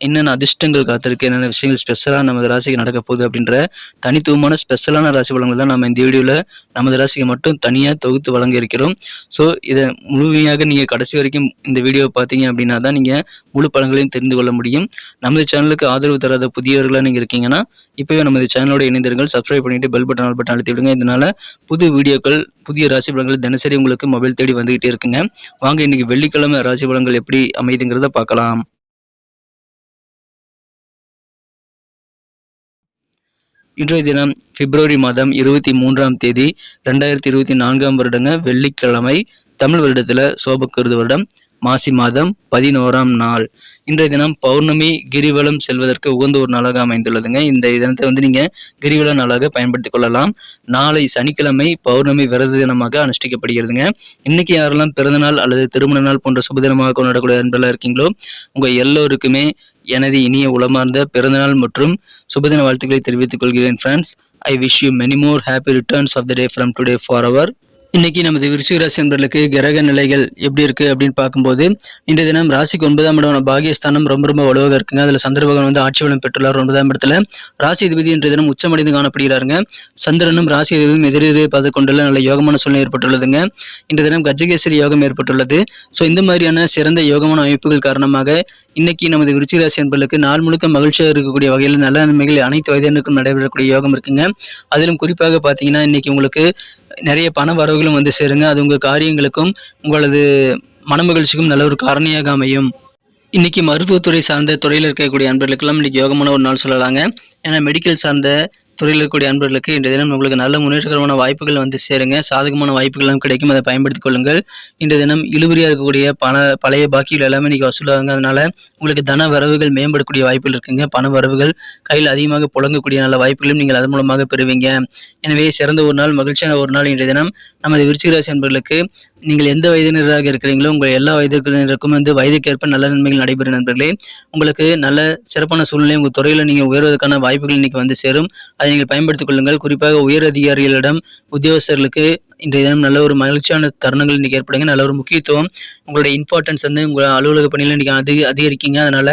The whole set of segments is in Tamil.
என்னென்ன அதிர்ஷ்டங்கள் காத்திருக்கு என்னென்ன விஷயங்கள் ஸ்பெஷலாக நமது ராசிக்கு நடக்க போகுது அப்படின்ற தனித்துவமான ஸ்பெஷலான ராசி பலன்கள் தான் நம்ம இந்த வீடியோவில் நமது ராசிக்கு மட்டும் தனியாக தொகுத்து வழங்க இருக்கிறோம். ஸோ இதை முழுமையாக நீங்கள் கடைசி வரைக்கும் இந்த வீடியோவை பார்த்தீங்க அப்படின்னா தான் நீங்கள் முழு பலன்களையும் தெரிந்து கொள்ள முடியும். நமது சேனலுக்கு ஆதரவு தராத புதியவர்களாக நீங்கள் இருக்கீங்கன்னா இப்போவே நமது சேனலோட இணைந்தீர்கள் சப்ஸ்கிரைப் பண்ணிட்டு பெல் பட்டன் ஆல் பட்டன் அழுத்தி விடுங்க. இதனால் புது வீடியோக்கள் புதிய ராசி பலன்கள் தினசரி உங்களுக்கு மொபைல் தேடி வந்துகிட்டே இருக்குங்க. வாங்க இன்னைக்கு வெள்ளிக்கிழமை ராசி பலன்கள் எப்படி அமைதுங்கிறத பார்க்கலாம். இன்றைய தினம் பிப்ரவரி மாதம் இருபத்தி மூன்றாம் தேதி ரெண்டாயிரத்தி இருபத்தி நான்காம் வருடங்க வெள்ளிக்கிழமை தமிழ் வருடத்துல சோபக்கருது வருடம். மாசி மாதம் பதினோராம் நாள். இன்றைய தினம் பௌர்ணமி கிரிவலம் செல்வதற்கு உகந்த ஒரு நாளாக அமைந்துள்ளதுங்க. இந்த தினத்தை வந்து நீங்க கிரிவல நாளாக பயன்படுத்திக் கொள்ளலாம். நாளை சனிக்கிழமை பௌர்ணமி விரத தினமாக அனுஷ்டிக்கப்படுகிறதுங்க. இன்னைக்கு யாரெல்லாம் பிறந்தநாள் அல்லது திருமண நாள் போன்ற சுபதினமாக கொண்டாடக்கூடிய அன்பெல்லாம் இருக்கீங்களோ உங்க எல்லோருக்குமே எனது இனிய உளமார்ந்த பிறந்தநாள் மற்றும் சுபதின வாழ்த்துக்களை தெரிவித்துக் கொள்கிறேன் friends I wish you many more happy returns of the day from today for our இன்னைக்கு நமது விருச்சிக ராசி என்பர்களுக்கு கிரக நிலைகள் எப்படி இருக்கு அப்படின்னு பார்க்கும்போது இன்றைய தினம் ராசிக்கு ஒன்பதாம் இடம் பாகியஸ்தானம் ரொம்ப ரொம்ப வலுவாக இருக்குங்க. அதுல சந்திரபகவான் வந்து ஆட்சி வளம் பெற்றுள்ளார் ஒன்பதாம் இடத்துல. ராசி அதிபதி இன்றைய தினம் உச்சமடைந்து காணப்படுகிறாருங்க. சந்திரனும் ராசி அதிபதியும் எதிரெதிரே பார்த்து கொண்டுள்ள நல்ல யோகமான சூழ்நிலை ஏற்பட்டுள்ளதுங்க. இன்றைய தினம் கஜகேசரி யோகம் ஏற்பட்டுள்ளது. ஸோ இந்த மாதிரியான சிறந்த யோகமான அமைப்புகள் காரணமாக இன்னைக்கு நமது விருச்சிக ராசி என்பர்களுக்கு நாள் முழுக்க மகிழ்ச்சியாக இருக்கக்கூடிய வகையில் நல்ல நன்மைகள் அனைத்து வயதினருக்கும் நடைபெறக்கூடிய யோகம் இருக்குங்க. அதிலும் குறிப்பாக பார்த்தீங்கன்னா இன்னைக்கு உங்களுக்கு நிறைய பண வரவுகளும் வந்து சேருங்க. அது உங்கள் காரியங்களுக்கும் உங்களது மனமகிழ்ச்சிக்கும் நல்ல ஒரு காரணியாக அமையும். இன்னைக்கு மருத்துவத்துறை சார்ந்த துறையில் இருக்கக்கூடிய அன்பர்களுக்கெல்லாம் இன்னைக்கு யோகமான ஒரு நாள் சொல்லலாங்க. ஏன்னா மெடிக்கல் சார்ந்த துறையில் இருக்கக்கூடிய அன்பர்களுக்கு இன்றைய தினம் உங்களுக்கு நல்ல முன்னேற்றகரமான வாய்ப்புகள் வந்து சேருங்க. சாதகமான வாய்ப்புகள்லாம் கிடைக்கும். அதை பயன்படுத்திக் கொள்ளுங்கள். இன்றைய தினம் இழுபறியாக இருக்கக்கூடிய பண பழைய பாக்கிகள் எல்லாமே இன்றைக்கி வசூலாகுங்க அதனால் உங்களுக்கு தன வரவுகள் மேம்படக்கூடிய வாய்ப்புகள் இருக்குங்க. பண வரவுகள் கையில் அதிகமாக புழங்கக்கூடிய நல்ல வாய்ப்புகளும் நீங்கள் அதன் மூலமாக பெறுவீங்க. எனவே சிறந்த ஒரு நாள் மகிழ்ச்சியான ஒரு நாள் இன்றைய தினம். நமது விருச்சிகராசி அன்பர்களுக்கு நீங்கள் எந்த வயதினராக இருக்கிறீங்களோ உங்கள் எல்லா வயதினருக்கும் வந்து வயதுக்கேற்ப நல்ல நன்மைகள் நடைபெறும் நண்பர்களே. உங்களுக்கு நல்ல சிறப்பான சூழ்நிலை உங்கள் துறையில் நீங்கள் உயர்வதற்கான வாய்ப்புகள் இன்னைக்கு வந்து சேரும். அதை நீங்கள் பயன்படுத்திக் கொள்ளுங்கள். குறிப்பாக உயர் அதிகாரிகளிடம் உத்தியோகஸ்தர்களுக்கு இன்றைய தினம் நல்ல ஒரு மகிழ்ச்சியான தருணங்கள் இன்றைக்கி ஏற்படுங்க. நல்ல ஒரு முக்கியத்துவம். உங்களுடைய இம்பார்ட்டன்ஸ் வந்து உங்கள் அலுவலக பணியில் இன்றைக்கி அதிக அதிகரிக்கீங்க. அதனால்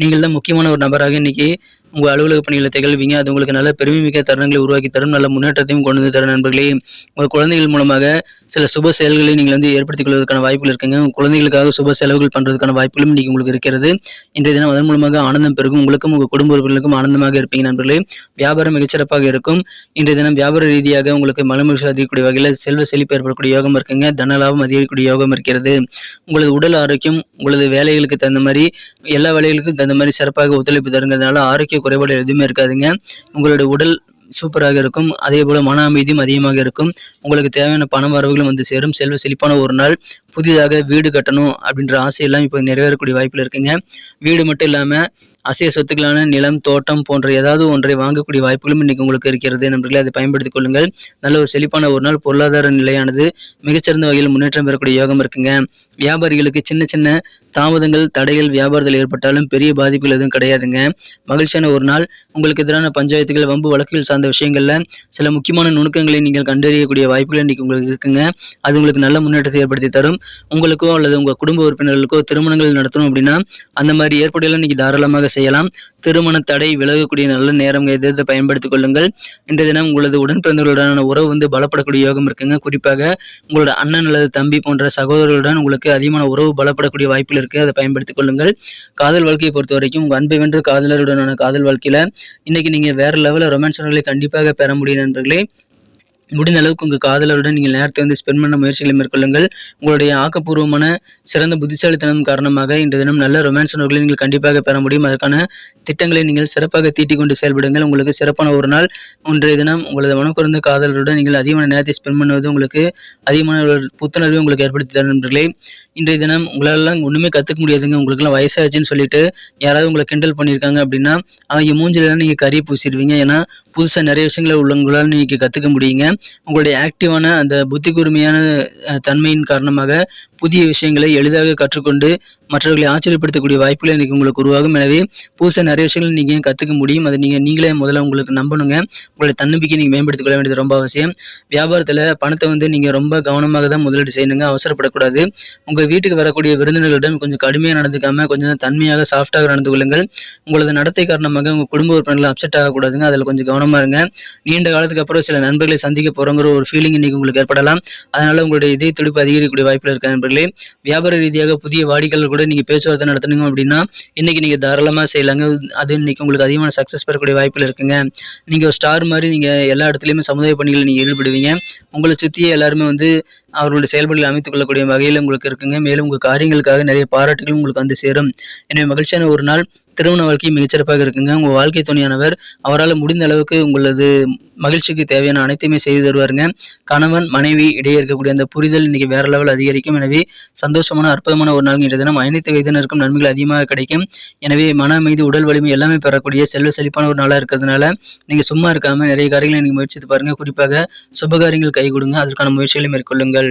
நீங்கள் தான் முக்கியமான ஒரு நபராக இன்றைக்கி உங்கள் அலுவலக பணிகளை திகழ்வீங்க. அது உங்களுக்கு நல்ல பெருமைமிக்க தருணங்களை உருவாக்கி தரும். நல்ல முன்னேற்றத்தையும் கொண்டு வந்து தரும் நண்பர்களே. உங்கள் குழந்தைகள் மூலமாக சில சுப செயல்களை நீங்கள் வந்து ஏற்படுத்திக் கொள்வதற்கான வாய்ப்புகள் இருக்குங்க. குழந்தைகளுக்காக சுப செலவுகள் பண்ணுறதுக்கான வாய்ப்புகளும் இன்னைக்கு உங்களுக்கு இருக்கிறது. இன்றைய தினம் அதன் மூலமாக ஆனந்தம் பெருகும். உங்களுக்கும் உங்கள் குடும்ப உறுப்பினர்களுக்கும் ஆனந்தமாக இருப்பீங்க நண்பர்களே. வியாபாரம் மிகச்சிறப்பாக இருக்கும். இன்றைய தினம் வியாபார ரீதியாக உங்களுக்கு மனமகிழ்ச்சி அதிகக்கூடிய வகையில் செல்வ செழிப்பு ஏற்படக்கூடிய யோகம் இருக்குங்க. தன லாபம் அதிகரிக்கக்கூடிய யோகம் இருக்கிறது. உங்களது உடல் ஆரோக்கியம் உங்களது வேலைகளுக்கு தகுந்த மாதிரி எல்லா வேலைகளுக்கும் தகுந்த மாதிரி சிறப்பாக ஒத்துழைப்பு தருங்கிறதுனால ஆரோக்கிய குறைபாடு எதுவுமே இருக்காதுங்க. உங்களுடைய உடல் சூப்பராக இருக்கும். அதே போல மன அமைதியும் அதிகமாக இருக்கும். உங்களுக்கு தேவையான பண வரவுகளும் வந்து சேரும். செல்வ செழிப்பான ஒரு நாள். புதிதாக வீடு கட்டணும் அப்படின்ற ஆசையெல்லாம் இப்போ நிறைவேறக்கூடிய வாய்ப்பில் இருக்குங்க. வீடு மட்டும் இல்லாமல் அசைய சொத்துக்களான நிலம் தோட்டம் போன்ற ஏதாவது ஒன்றை வாங்கக்கூடிய வாய்ப்புகளும் இன்னைக்கு உங்களுக்கு இருக்கிறது. நண்பர்களே அதை பயன்படுத்திக் கொள்ளுங்கள். நல்ல ஒரு செழிப்பான ஒரு நாள். பொருளாதார நிலையானது மிகச்சிறந்த வகையில் முன்னேற்றம் பெறக்கூடிய யோகம் இருக்குங்க. வியாபாரிகளுக்கு சின்ன சின்ன தாமதங்கள் தடைகள் வியாபாரத்தில் ஏற்பட்டாலும் பெரிய பாதிப்புகள் எதுவும் கிடையாதுங்க. மகிழ்ச்சியான ஒரு நாள். உங்களுக்கு எதிரான பஞ்சாயத்துகள் வம்பு வழக்குகள் சார்ந்த விஷயங்கள்ல சில முக்கியமான நுணுக்கங்களை நீங்கள் கண்டறியக்கூடிய வாய்ப்புகள் இன்னைக்கு உங்களுக்கு இருக்குங்க. அது உங்களுக்கு நல்ல முன்னேற்றத்தை ஏற்படுத்தி தரும். உங்களுக்கோ அல்லது உங்க குடும்ப உறுப்பினர்களுக்கோ திருமணங்கள் நடத்தணும் அப்படின்னா அந்த மாதிரி ஏற்படையெல்லாம் இன்னைக்கு தாராளமாக செய்யலாம். திருமண தடை விலகக்கூடிய நல்ல நேரம் எதிர்த்து பயன்படுத்திக் கொள்ளுங்கள். இன்றைய தினம் உங்களது உடன் பிறந்தவர்களுடனான உறவு வந்து பலப்படக்கூடிய யோகம் இருக்குங்க. குறிப்பாக உங்களோட அண்ணன் அல்லது தம்பி போன்ற சகோதரர்களுடன் உங்களுக்கு அதிகமான உறவு பலப்படக்கூடிய வாய்ப்பில் இருக்கு. அதை பயன்படுத்திக் கொள்ளுங்கள். காதல் வாழ்க்கையை பொறுத்த வரைக்கும் உங்க அன்பை வென்று காதலருடனான காதல் வாழ்க்கையில இன்னைக்கு நீங்க வேற லெவலில் ரொமான்ஸ்களை கண்டிப்பாக பெற முடியும் நண்பர்களே. முடிந்த அளவுக்கு உங்கள் காதலருடன் நீங்கள் நேரத்தை வந்து ஸ்பெண்ட் பண்ண முயற்சிகளை மேற்கொள்ளுங்கள். உங்களுடைய ஆக்கப்பூர்வமான சிறந்த புத்திசாலித்தனம் காரணமாக இன்றைய தினம் நல்ல ரொமான்ஸ் உணர்வுகளை நீங்கள் கண்டிப்பாக பெற முடியும். அதற்கான திட்டங்களை நீங்கள் சிறப்பாக தீட்டிக் கொண்டு செயல்படுங்கள். உங்களுக்கு சிறப்பான ஒரு நாள். இன்றைய தினம் உங்களது மனக்குறந்த காதலருடன் நீங்கள் அதிகமான நேரத்தை ஸ்பெண்ட் பண்ணுவது உங்களுக்கு அதிகமான ஒரு புத்துணர்வை உங்களுக்கு ஏற்படுத்தி தரும் நண்பர்களே. இன்றைய தினம் உங்களாலாம் ஒன்றுமே கற்றுக்க முடியாதுங்க. உங்களுக்குலாம் வயசாச்சுன்னு சொல்லிட்டு யாராவது உங்களை கிண்டல் பண்ணியிருக்காங்க அப்படின்னா அவங்க மூஞ்சிலலாம் நீங்கள் கறி பூசிடுவீங்க ஏன்னா புதுசாக நிறைய விஷயங்களை உள்ளவங்களால் நீங்கள் கற்றுக்க முடியுங்க. உங்களுடைய ஆக்டிவான அந்த புத்தி கூர்மையான தன்மையின் காரணமாக புதிய விஷயங்களை எளிதாக கற்றுக்கொண்டு மற்றவர்களை ஆச்சரியப்படுத்தக்கூடிய வாய்ப்புகள் இன்னைக்கு உங்களுக்கு உருவாகும். எனவே புதுசாக நிறைய விஷயங்கள் நீங்கள் கற்றுக்க முடியும்? அதை நீங்கள் நீங்களே முதல்ல உங்களுக்கு நம்பணுங்க. உங்களுடைய தன்னம்பிக்கை நீங்கள் மேம்படுத்திக் கொள்ள வேண்டியது ரொம்ப அவசியம். வியாபாரத்தில் பணத்தை வந்து நீங்கள் ரொம்ப கவனமாக தான் முதலீடு செய்யணுங்க. அவசரப்படக்கூடாது. உங்கள் வீட்டுக்கு வரக்கூடிய விருந்தினர்களிடம் கொஞ்சம் கடுமையாக நடந்துக்காம கொஞ்சம் தன்மையாக சாஃப்டாக நடந்து கொள்ளுங்கள். உங்களது நடத்தை காரணமாக உங்கள் குடும்ப உறுப்பினர்கள் அப்செட் ஆகக்கூடாதுங்க. அதில் கொஞ்சம் கவனமாக இருங்க. நீண்ட காலத்துக்கு அப்புறம் சில நண்பர்களை சந்திக்க போகிறோங்கிற ஒரு ஃபீலிங் இன்னைக்கு உங்களுக்கு ஏற்படலாம். அதனால் உங்களுடைய இதய துடிப்பு அதிகரிக்கக்கூடிய வாய்ப்பில் இருக்க நண்பர்களே. வியாபார ரீதியாக புதிய வாடிக்கைகள் கூட நீங்கள் பேச்சுவார்த்தை நடத்தினீங்க அப்படின்னா இன்னைக்கு நீங்கள் தாராளமாக செய்யலாங்க. அது இன்னைக்கு உங்களுக்கு அதிகமான சக்ஸஸ் பெறக்கூடிய வாய்ப்பில் இருக்குங்க. நீங்கள் ஒரு ஸ்டார் மாதிரி நீங்கள் எல்லா இடத்துலையுமே சமுதாய பணிகளில் நீங்கள் ஈடுபடுவீங்க. உங்களை சுற்றியே எல்லாருமே வந்து அவர்களுடைய செயல்பாடுகளை அமைத்துக் கொள்ளக்கூடிய வகையில் உங்களுக்கு இருக்குங்க. மேலும் உங்கள் காரியங்களுக்காக நிறைய பாராட்டுகளும் உங்களுக்கு வந்து சேரும். எனவே மகிழ்ச்சியான ஒரு நாள். திருமண வாழ்க்கையும் மிகச்சிறப்பாக இருக்குங்க. உங்கள் வாழ்க்கை துணையானவர் அவரால் முடிந்த அளவுக்கு உங்களது மகிழ்ச்சிக்கு தேவையான அனைத்தையுமே செய்து தருவாருங்க. கணவன் மனைவி இடையே இருக்கக்கூடிய அந்த புரிதல் இன்னைக்கு வேற லெவல் அதிகரிக்கும். எனவே சந்தோஷமான அற்புதமான ஒரு நாள் இன்றைய தினம் அனைத்து வயதினருக்கும் நன்மைகள் அதிகமாக கிடைக்கும். எனவே மன அமைதி உடல் வலிமை எல்லாமே பெறக்கூடிய செல்வ செழிப்பான ஒரு நாளாக இருக்கிறதுனால நீங்கள் சும்மா இருக்காமல் நிறைய காரியங்களை நீங்கள் முயற்சித்து பாருங்கள் குறிப்பாக சுபகாரியங்கள் கை கொடுங்க. அதற்கான முயற்சிகளை மேற்கொள்ளுங்கள்.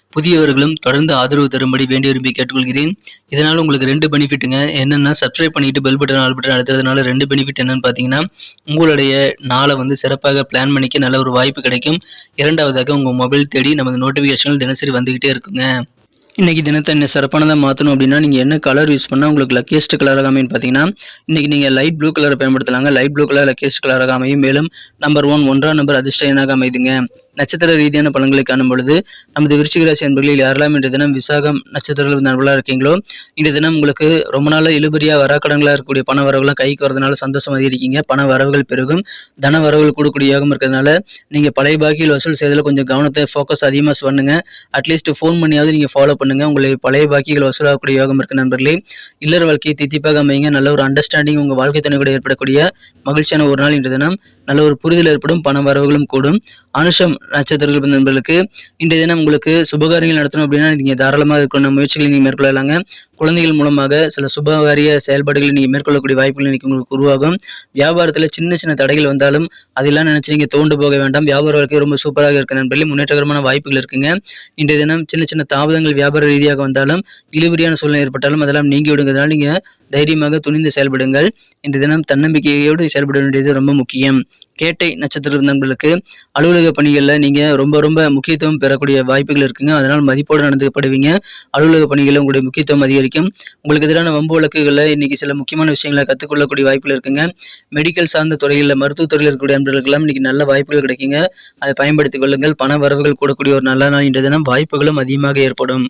புதியவர்களும் தொடர்ந்து ஆதரவு தரும்படி வேண்டி விரும்பி கேட்டுக்கொள்கிறேன். இதனால் உங்களுக்கு ரெண்டு பெனிஃபிட்டுங்க. என்னென்னா சப்ஸ்கிரைப் பண்ணிட்டு பெல் பட்டன் ஆல் பட்டன் அழுத்துறதுனால ரெண்டு பெனிஃபிட் என்னன்னு பார்த்தீங்கன்னா உங்களுடைய நாளை வந்து சிறப்பாக பிளான் பண்ணிக்க நல்ல ஒரு வாய்ப்பு கிடைக்கும். இரண்டாவதாக உங்கள் மொபைல் தேடி நமது நோட்டிஃபிகேஷன்கள் தினசரி வந்துக்கிட்டே இருக்குங்க. இன்றைக்கி தினத்தை என்ன சிறப்பானதாக மாற்றணும் அப்படின்னா நீங்கள் என்ன கலர் யூஸ் பண்ணால் உங்களுக்கு லக்கியஸ்ட் கலராக அமையும் பார்த்தீங்கன்னா இன்றைக்கி நீங்கள் லைட் ப்ளூ கலரை பயன்படுத்தலாங்க. லைட் ப்ளூ கலர் லக்கியஸ்ட் கலராக அமையும் மேலும் நம்பர் ஒன் ஒன்றாம் நம்பர் அதிர்ஷ்ட என்னாக அமைதுங்க. நட்சத்திர ரீதியான பலன்களை காணும் பொழுது நமது விருச்சிக ராசி யாரெல்லாம் இன்றைய தினம் விசாகம் நட்சத்திரங்கள் நண்பர்களாக இருக்கீங்களோ இன்றைய தினம் உங்களுக்கு ரொம்ப நாளாக இழுபறியாக வராக்கடங்களாக இருக்கக்கூடிய பண வரவுலாம் கைக்கு வரதுனால சந்தோஷம் அதிகரிக்கீங்க பண வரவுகள் பெருகும். தன வரவுகள் கூடக்கூடிய யோகம் இருக்கிறதுனால நீங்கள் பழைய பாக்கியில் வசூல் செய்ததில் கொஞ்சம் கவனத்தை ஃபோக்கஸ் அதிகமாக பண்ணுங்க. அட்லீஸ்ட் ஃபோன் பண்ணியாவது நீங்கள் ஃபாலோ பண்ணுங்க. உங்களை பழைய பாக்கிகள் வசூலாகக்கூடிய யோகம் இருக்க நண்பர்களே. இல்லற வாழ்க்கையை தித்திப்பாக அமைங்க நல்ல ஒரு அண்டர்ஸ்டாண்டிங் உங்கள் வாழ்க்கை துணை கூட ஏற்படக்கூடிய மகிழ்ச்சியான ஒரு நாள் இன்றைய தினம். நல்ல ஒரு புரிதல் ஏற்படும். பண வரவுகளும் கூடும். அனுஷம் நட்சத்திரங்கள் நண்பர்களுக்கு இன்றைய தினம் உங்களுக்கு சுபகாரியங்கள் நடத்தணும் அப்படின்னா நீங்கள் தாராளமாக இருக்கணும் முயற்சிகளை நீங்கள் மேற்கொள்ளலாங்க. குழந்தைகள் மூலமாக சில சுபகாரிய செயல்பாடுகளை நீங்கள் மேற்கொள்ளக்கூடிய வாய்ப்புகள் இன்றைக்கி உங்களுக்கு உருவாகும். வியாபாரத்தில் சின்ன சின்ன தடைகள் வந்தாலும் அதெல்லாம் நினச்சி நீங்கள் தோண்டு போக வேண்டாம். வியாபார வாழ்க்கை ரொம்ப சூப்பராக இருக்க நண்பர்களே. முன்னேற்றகரமான வாய்ப்புகள் இருக்குங்க. இன்றைய தினம் சின்ன சின்ன தாமதங்கள் வியாபார ரீதியாக வந்தாலும் இழுபறியான சூழ்நிலை ஏற்பட்டாலும் அதெல்லாம் நீங்கி விடுங்கிறதுனால நீங்கள் தைரியமாக துணிந்து செயல்படுங்கள். இன்றைய தினம் தன்னம்பிக்கையோடு செயல்பட வேண்டியது ரொம்ப முக்கியம். கேட்டை நட்சத்திர நண்பர்களுக்கு அலுவலக பணிகளில் நீங்கள் ரொம்ப ரொம்ப முக்கியத்துவம் பெறக்கூடிய வாய்ப்புகள் இருக்குங்க. அதனால் மதிப்போடு நடந்துக்கப்படுவீங்க. அலுவலக பணிகளில் உங்களுடைய முக்கியத்துவம் அதிகரிக்கும். உங்களுக்கு எதிரான வம்பு வழக்குகளில் இன்னைக்கு சில முக்கியமான விஷயங்களை கற்றுக்கொள்ளக்கூடிய வாய்ப்புகள் இருக்குங்க. மெடிக்கல் சார்ந்த துறைகளில் மருத்துவத் துறையில் இருக்கக்கூடிய நண்பர்களுக்கெல்லாம் இன்னைக்கு நல்ல வாய்ப்புகள் கிடைக்குங்க. அதை பயன்படுத்திக் கொள்ளுங்கள். பண வரவுகள் கூடக்கூடிய ஒரு நல்ல நாள் இன்றைய தினம் வாய்ப்புகளும் அதிகமாக ஏற்படும்.